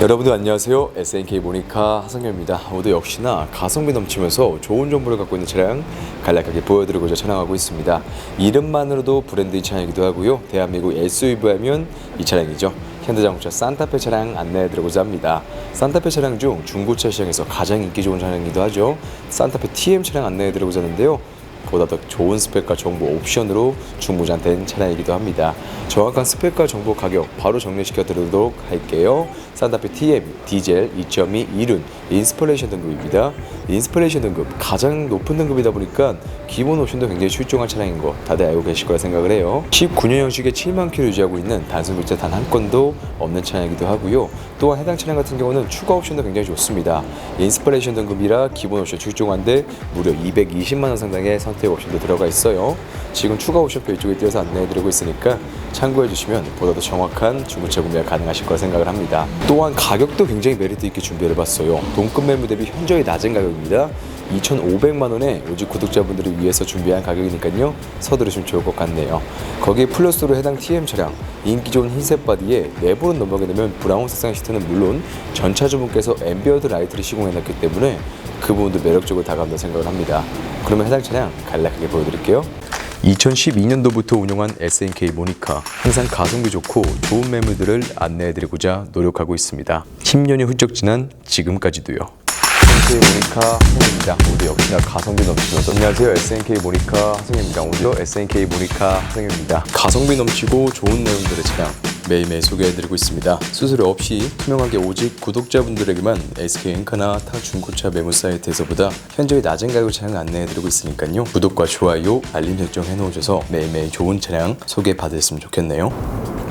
여러분들 안녕하세요. SNK 모니카 하성현입니다. 오늘 역시나 가성비 넘치면서 좋은 정보를 갖고 있는 차량 간략하게 보여드리고자 촬영하고 있습니다. 이름만으로도 브랜드인 차량이기도 하고요. 대한민국 SUV 하면 이 차량이죠. 현대자동차 산타페 차량 안내해드리고자 합니다. 산타페 차량 중 중고차 시장에서 가장 인기 좋은 차량이기도 하죠. 산타페 TM 차량 안내해드리고자 하는데요. 보다 더 좋은 스펙과 정보 옵션으로 중무장된 차량이기도 합니다. 정확한 스펙과 정보 가격 바로 정리시켜 드리도록 할게요. 산타페 TM 디젤 2.2 이륜 인스퍼레이션 등급입니다. 인스퍼레이션 등급 가장 높은 등급이다 보니까 기본 옵션도 굉장히 출중한 차량인 거 다들 알고 계실 거라 생각을 해요. 19년 형식의 7만 킬로 유지하고 있는 단순 교체 단 한 건도 없는 차량이기도 하고요. 또한 해당 차량 같은 경우는 추가 옵션도 굉장히 좋습니다. 인스퍼레이션 등급이라 기본 옵션 출중한데 무려 220만 원 상당의 선택 옵션도 들어가 있어요. 지금 추가 옵션표 이쪽에 띄어서 안내해드리고 있으니까 참고해 주시면 보다 더 정확한 중고차 구매가 가능하실 거라 생각을 합니다. 또한 가격도 굉장히 메리트 있게 준비를 해봤어요. 동급 매물 대비 현저히 낮은 가격입니다. 2,500만 원에 오직 구독자분들을 위해서 준비한 가격이니까요. 서두르시면 좋을 것 같네요. 거기에 플러스로 해당 TM 차량, 인기 좋은 흰색 바디에 내부로 넘어가게 되면 브라운 색상 시트는 물론 전차주분께서 앰비어드 라이트를 시공해놨기 때문에 그 부분도 매력적으로 다가온다 생각을 합니다. 그러면 해당 차량 간략하게 보여드릴게요. 2012년도부터 운영한 SNK 모니카 항상 가성비 좋고 좋은 매물들을 안내해드리고자 노력하고 있습니다. 10년이 훌쩍 지난 지금까지도요. SNK 모니카 하성입니다. 모두 역시나 가성비 넘치면서 안녕하세요. SNK 모니카 하성입니다. 오늘도 SNK 모니카 하성입니다. 가성비 넘치고 좋은 내용들의 차량 매일매일 소개해드리고 있습니다. 수수료 없이 투명하게 오직 구독자분들에게만 SK 엔카나 타 중고차 매물 사이트에서보다 현저히 낮은 가격 차량 안내해드리고 있으니까요. 구독과 좋아요, 알림 설정 해놓으셔서 매일매일 좋은 차량 소개받으셨으면 좋겠네요.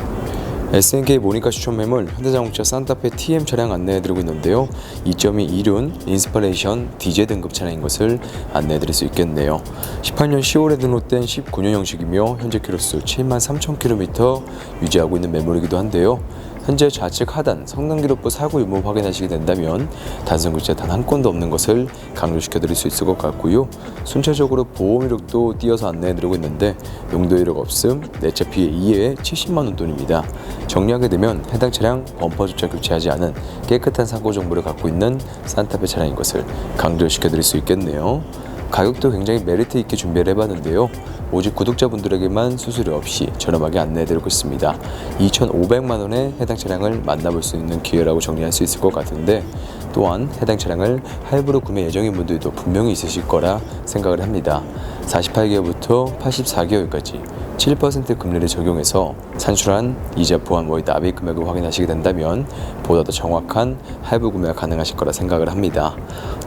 SNK 모니카 추천 매물 현대자동차 산타페 TM 차량 안내해드리고 있는데요. 2.2 이륜 인스퍼레이션 디젤 등급 차량인 것을 안내해드릴 수 있겠네요. 18년 10월에 등록된 19년 형식이며 현재 키로수 7만 3천 킬로미터 유지하고 있는 매물이기도 한데요. 현재 좌측 하단 성능 기록부 사고 유무 확인하시게 된다면 단순 글자 단 한 건도 없는 것을 강조시켜 드릴 수 있을 것 같고요. 순차적으로 보험 이력도 띄어서 안내해 드리고 있는데 용도 이력 없음, 내차 피해 이외에 70만 원 돈입니다. 정리하게 되면 해당 차량 범퍼조차 교체하지 않은 깨끗한 사고 정보를 갖고 있는 산타페 차량인 것을 강조시켜 드릴 수 있겠네요. 가격도 굉장히 메리트 있게 준비를 해봤는데요. 오직 구독자분들에게만 수수료 없이 저렴하게 안내해드리고 있습니다. 2,500만 원에 해당 차량을 만나볼 수 있는 기회라고 정리할 수 있을 것 같은데 또한 해당 차량을 할부로 구매 예정인 분들도 분명히 있으실 거라 생각을 합니다. 48개월부터 84개월까지 7% 금리를 적용해서 산출한 이자 포함 월 납입 금액을 확인하시게 된다면 보다 더 정확한 할부 구매가 가능하실 거라 생각을 합니다.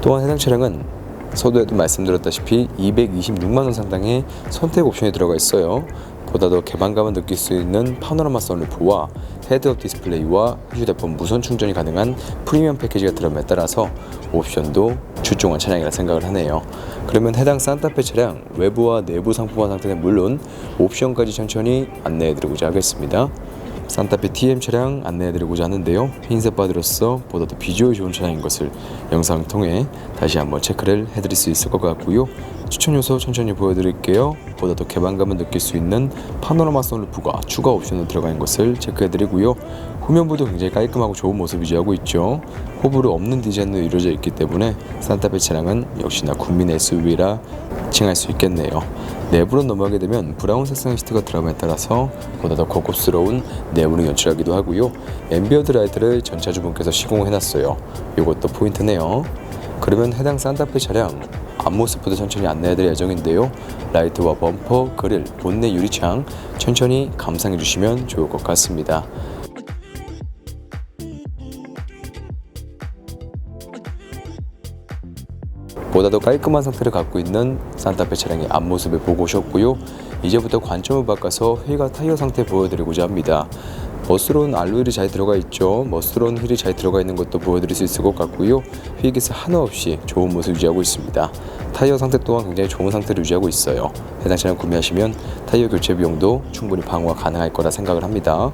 또한 해당 차량은 서두에도 말씀드렸다시피 226만 원 상당의 선택 옵션이 들어가 있어요. 보다 더 개방감을 느낄 수 있는 파노라마 선루프와 헤드업 디스플레이와 휴대폰 무선 충전이 가능한 프리미엄 패키지가 들어감에 따라서 옵션도 출중한 차량이라 생각을 하네요. 그러면 해당 산타페 차량 외부와 내부 상품화 상태는 물론 옵션까지 천천히 안내해드리고자 하겠습니다. 산타페 TM 차량 안내해드리고자 하는데요. 흰색 바디로서 보다 더 비주얼 좋은 차량인 것을 영상 통해 다시 한번 체크를 해드릴 수 있을 것 같고요. 추천 요소 천천히 보여드릴게요. 보다 더 개방감을 느낄 수 있는 파노라마 선루프가 추가 옵션으로 들어가 있는 것을 체크해드리고요. 후면부도 굉장히 깔끔하고 좋은 모습 유지하고 있죠. 호불호 없는 디자인으로 이루어져 있기 때문에 산타페 차량은 역시나 국민 SUV라 칭할 수 있겠네요. 내부로 넘어가게 되면 브라운 색상의 시트가 들어감에 따라서 보다 더 고급스러운 내부를 연출하기도 하고요. 앰비어드 라이트를 전차주분께서 시공해놨어요. 이것도 포인트네요. 그러면 해당 산타페 차량 앞모습부터 천천히 안내해드릴 예정인데요. 라이트와 범퍼, 그릴, 본넷 유리창 천천히 감상해 주시면 좋을 것 같습니다. 보다 더 깔끔한 상태를 갖고 있는 산타페 차량의 앞모습을 보고 오셨고요. 이제부터 관점을 바꿔서 휠과 타이어 상태 보여드리고자 합니다. 머스론 알로이를 잘 들어가 있죠. 머스론 휠이 잘 들어가 있는 것도 보여드릴 수 있을 것 같고요. 휠기스 하나 없이 좋은 모습 유지하고 있습니다. 타이어 상태 또한 굉장히 좋은 상태를 유지하고 있어요. 해당 차량 구매하시면 타이어 교체 비용도 충분히 방어가 가능할 거라 생각을 합니다.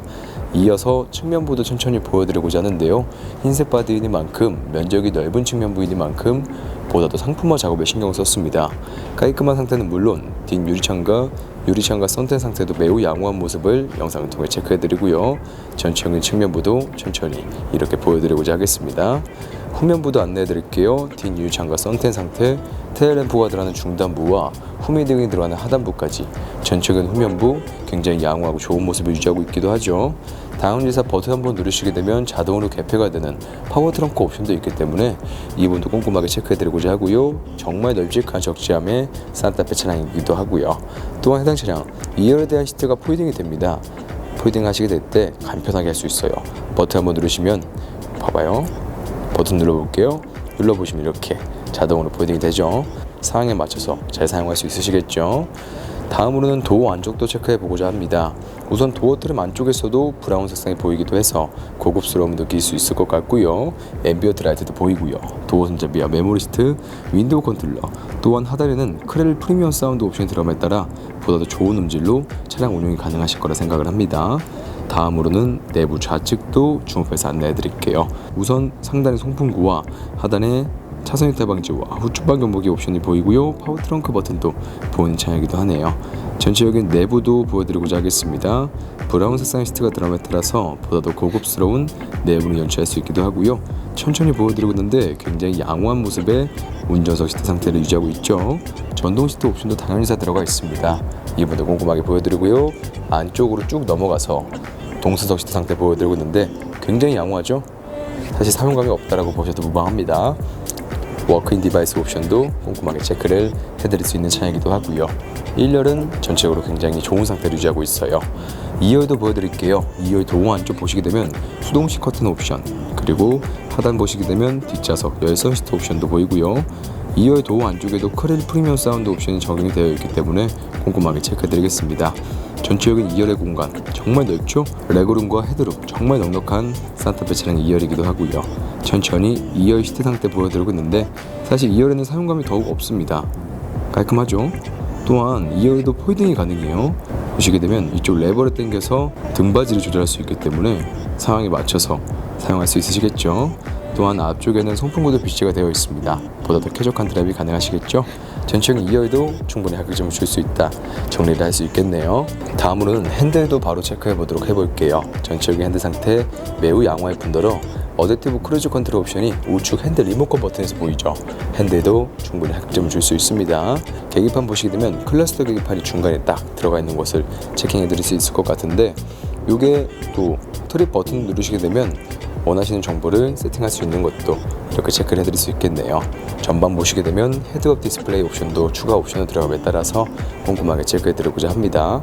이어서 측면부도 천천히 보여드리고자 하는데요. 흰색 바디이니만큼 면적이 넓은 측면부이니만큼 보다도 상품화 작업에 신경을 썼습니다. 깔끔한 상태는 물론 뒷 유리창과 유리창과 썬텐 상태도 매우 양호한 모습을 영상을 통해 체크해드리고요. 전체적인 측면부도 천천히 이렇게 보여드리고자 하겠습니다. 후면부도 안내해드릴게요. 뒷 유리창과 썬텐 상태, 테일램프가 들어가는 중단부와 후미 등이 들어가는 하단부까지 전체적인 후면부 굉장히 양호하고 좋은 모습을 유지하고 있기도 하죠. 다운지사 버튼 한번 누르시게 되면 자동으로 개폐가 되는 파워 트렁크 옵션도 있기 때문에 이 부분도 꼼꼼하게 체크해드리고자 하고요. 정말 널찍한 적재함의 산타페 차량이기도 하고요. 또한 해당 차량 2열에 대한 시트가 포이딩이 됩니다. 포이딩 하시게 될 때 간편하게 할 수 있어요. 버튼 한번 누르시면 봐봐요. 버튼 눌러볼게요. 눌러보시면 이렇게 자동으로 포이딩이 되죠. 상황에 맞춰서 잘 사용할 수 있으시겠죠. 다음으로는 도어 안쪽도 체크해 보고자 합니다. 우선 도어 트램 안쪽에서도 브라운 색상이 보이기도 해서 고급스러움을 느낄 수 있을 것 같고요. 앰비어트 라이트도 보이고요. 도어 손잡이와 메모리 시트, 윈도우 컨트롤러, 또한 하단에는 크렐 프리미엄 사운드 옵션이 들어감에 따라 보다 더 좋은 음질로 차량 운용이 가능하실 거라 생각을 합니다. 다음으로는 내부 좌측도 주목해서 안내해 드릴게요. 우선 상단의 송풍구와 하단에 차선 이탈 방지와 후측방 경보기 옵션이 보이고요. 파워 트렁크 버튼도 보이는 차량이기도 하네요. 전체적인 내부도 보여드리고자 하겠습니다. 브라운 색상의 시트가 들어감에 따라서 보다 더 고급스러운 내부를 연출할 수 있기도 하고요. 천천히 보여드리고 있는데 굉장히 양호한 모습의 운전석 시트 상태를 유지하고 있죠. 전동 시트 옵션도 당연히 다 들어가 있습니다. 이분도 꼼꼼하게 보여드리고요. 안쪽으로 쭉 넘어가서 동수석 시트 상태 보여드리고 있는데 굉장히 양호하죠? 사실 사용감이 없다라고 보셔도 무방합니다. 워크인 디바이스 옵션도 꼼꼼하게 체크를 해드릴 수 있는 차량이기도 하고요. 1열은 전체적으로 굉장히 좋은 상태를 유지하고 있어요. 2열도 보여드릴게요. 2열 도어 안쪽 보시게 되면 수동식 커튼 옵션 그리고 하단 보시게 되면 뒷좌석 열선 시트 옵션도 보이고요. 2열 도어 안쪽에도 크렐 프리미엄 사운드 옵션이 적용이 되어 있기 때문에 꼼꼼하게 체크해드리겠습니다. 전체적인 2열의 공간 정말 넓죠? 레그룸과 헤드룸 정말 넉넉한 산타페 차량 2열이기도 하고요. 천천히 2열 시트 상태 보여드리고 있는데 사실 2열에는 사용감이 더욱 없습니다. 깔끔하죠? 또한 2열도 포이딩이 가능해요. 보시게 되면 이쪽 레버를 당겨서 등받이를 조절할 수 있기 때문에 상황에 맞춰서 사용할 수 있으시겠죠. 또한 앞쪽에는 송풍구도 비치가 되어 있습니다. 보다 더 쾌적한 드라이브 가능하시겠죠? 전체적인 2열도 충분히 합격점을 줄 수 있다. 정리를 할 수 있겠네요. 다음으로는 핸들도 바로 체크해 보도록 해볼게요. 전체적인 핸들 상태 매우 양호할 뿐더러 어댑티브 크루즈 컨트롤 옵션이 우측 핸들 리모컨 버튼에서 보이죠. 핸들도 충분히 합격점을 줄 수 있습니다. 계기판 보시게 되면 클러스터 계기판이 중간에 딱 들어가 있는 것을 체킹해 드릴 수 있을 것 같은데 요게 또 트립 버튼 누르시게 되면 원하시는 정보를 세팅할 수 있는 것도 이렇게 체크를 해드릴 수 있겠네요. 전방 보시게 되면 헤드업 디스플레이 옵션도 추가 옵션으로 들어감에 따라서 꼼꼼하게 체크해드리고자 합니다.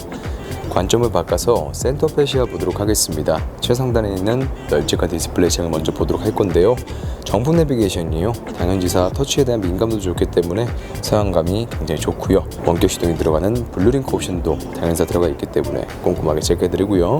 관점을 바꿔서 센터 페시아 보도록 하겠습니다. 최상단에 있는 널찍한 디스플레이 창을 먼저 보도록 할 건데요. 정품 내비게이션이요. 당연지사 터치에 대한 민감도 좋기 때문에 사용감이 굉장히 좋고요. 원격 시동이 들어가는 블루링크 옵션도 당연사 들어가 있기 때문에 꼼꼼하게 체크해드리고요.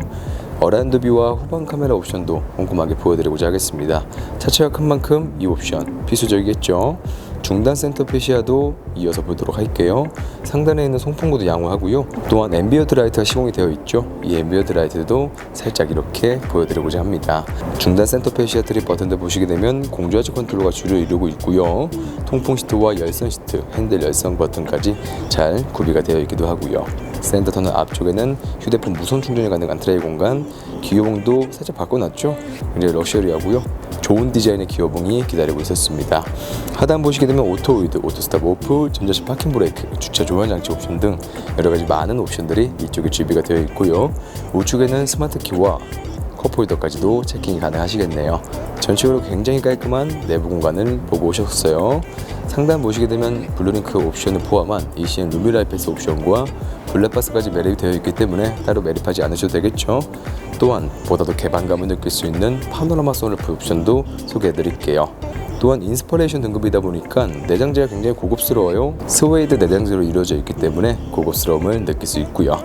어라운드 뷰와 후방 카메라 옵션도 꼼꼼하게 보여드리고자 하겠습니다. 차체가 큰 만큼 이 옵션 필수적이겠죠. 중단 센터 페시아도 이어서 보도록 할게요. 상단에 있는 송풍구도 양호하고요. 또한 앰비어트 라이트가 시공이 되어 있죠. 이 앰비어트 라이트도 살짝 이렇게 보여드리고자 합니다. 중단 센터 페시아 트립 버튼들 보시게 되면 공조하지 컨트롤과 주를 이루고 있고요. 통풍 시트와 열선 시트, 핸들 열선 버튼까지 잘 구비가 되어 있기도 하고요. 센터 터널 앞쪽에는 휴대폰 무선 충전이 가능한 트레이 공간, 기어봉도 살짝 바꿔놨죠. 굉장히 럭셔리하고요. 좋은 디자인의 기어봉이 기다리고 있었습니다. 하단 보시게 되면 오토 우이드, 오토 스탑 오프, 전자식 파킹 브레이크, 주차 조환 장치 옵션 등 여러 가지 많은 옵션들이 이쪽에 준비가 되어 있고요. 우측에는 스마트 키와 컵홀더까지도 체킹이 가능하시겠네요. 전체적으로 굉장히 깔끔한 내부 공간을 보고 오셨어요. 상단 보시게 되면 블루링크 옵션을 포함한 ECN 루미라이패스 옵션과 블랙박스까지 매립이 되어 있기 때문에 따로 매립하지 않으셔도 되겠죠. 또한 보다 더 개방감을 느낄 수 있는 파노라마 선루프 옵션도 소개해 드릴게요. 또한 인스퍼레이션 등급이다 보니까 내장재가 굉장히 고급스러워요. 스웨이드 내장재로 이루어져 있기 때문에 고급스러움을 느낄 수 있고요.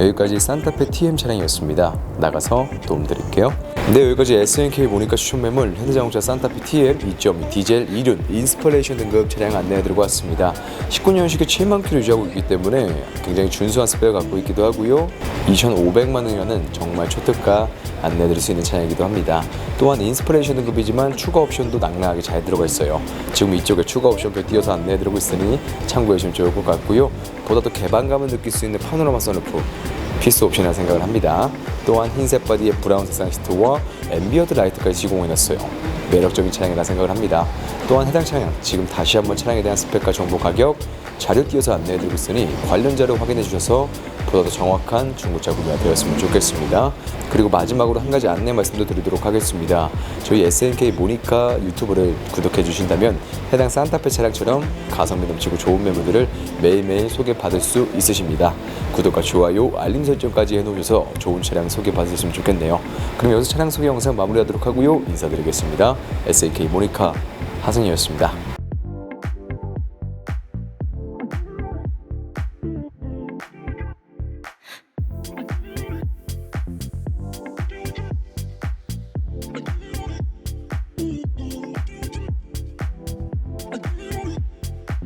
여기까지 산타페 TM 차량이었습니다. 나가서 도움 드릴게요. 네 여기까지 SNK 모니카 추천 매물 현대자동차 산타페 TL 2.2 디젤 2륜 인스퍼레이션 등급 차량 안내해드리고 왔습니다. 19년식에 7만 킬로 유지하고 있기 때문에 굉장히 준수한 스펙을 갖고 있기도 하고요. 2,500만 원이라는 정말 초특가 안내해드릴 수 있는 차량이기도 합니다. 또한 인스퍼레이션 등급이지만 추가 옵션도 낭낭하게 잘 들어가 있어요. 지금 이쪽에 추가 옵션표 띄어서 안내해드리고 있으니 참고해 주시면 좋을 것 같고요. 보다 더 개방감을 느낄 수 있는 파노라마 선루프 필수 옵션이라 생각을 합니다. 또한 흰색 바디에 브라운 색상 시트와 앰비어드 라이트까지 시공해놨어요. 매력적인 차량이라 생각을 합니다. 또한 해당 차량 지금 다시 한번 차량에 대한 스펙과 정보 가격 자료 띄어서 안내해드리고 있으니 관련 자료 확인해 주셔서 보다 더 정확한 중고차 구매가 되었으면 좋겠습니다. 그리고 마지막으로 한 가지 안내 말씀도 드리도록 하겠습니다. 저희 SNK 모니카 유튜브를 구독해 주신다면 해당 산타페 차량처럼 가성비 넘치고 좋은 매물들을 매일매일 소개받을 수 있으십니다. 구독과 좋아요, 알림 설정까지 해놓으셔서 좋은 차량 소개받으셨으면 좋겠네요. 그럼 여기서 차량 소개 영상 마무리하도록 하고요. 인사드리겠습니다. SNK 모니카 하승이었습니다.